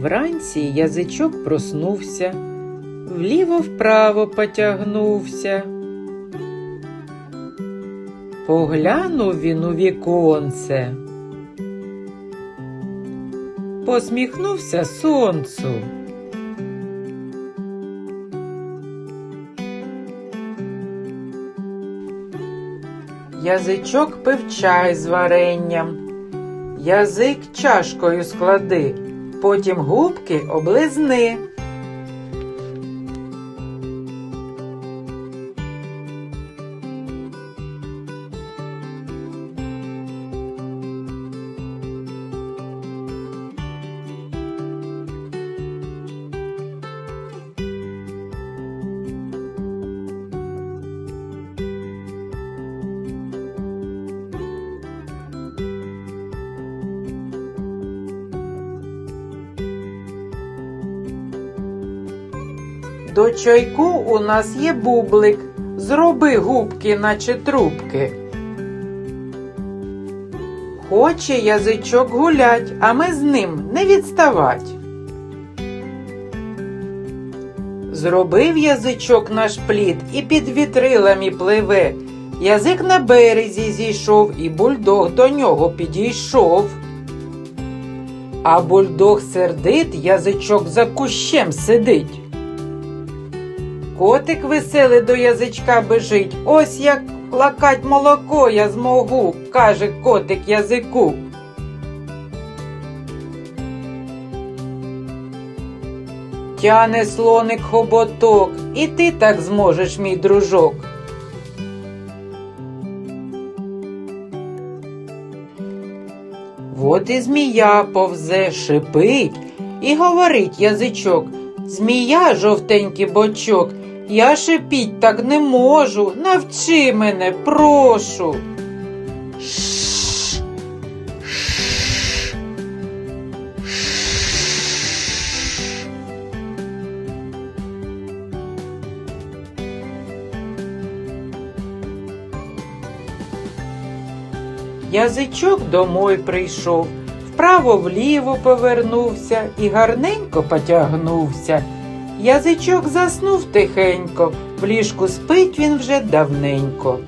Вранці язичок проснувся, вліво-вправо потягнувся. Поглянув він у віконце, посміхнувся сонцю. Язичок пив чай з варенням. Язик чашкою склади, потім губки облизни. До чайку у нас є бублик. Зроби губки, наче трубки. Хоче язичок гулять, а ми з ним не відставать. Зробив язичок наш плід і під вітрилами пливе. Язик на березі зійшов, і бульдог до нього підійшов. А бульдог сердит, язичок за кущем сидить. Котик веселий до язичка бежить. Ось як лакать молоко я змогу, каже котик язику. Тяне слоник хоботок, і ти так зможеш, мій дружок. От і змія повзе, шипить і говорить язичок. Змія, жовтенький бочок, я шипіть так не можу. Навчи мене, прошу. Язичок домой прийшов, вправо-вліво повернувся і гарненько потягнувся. Язичок заснув тихенько, в ліжку спить він вже давненько.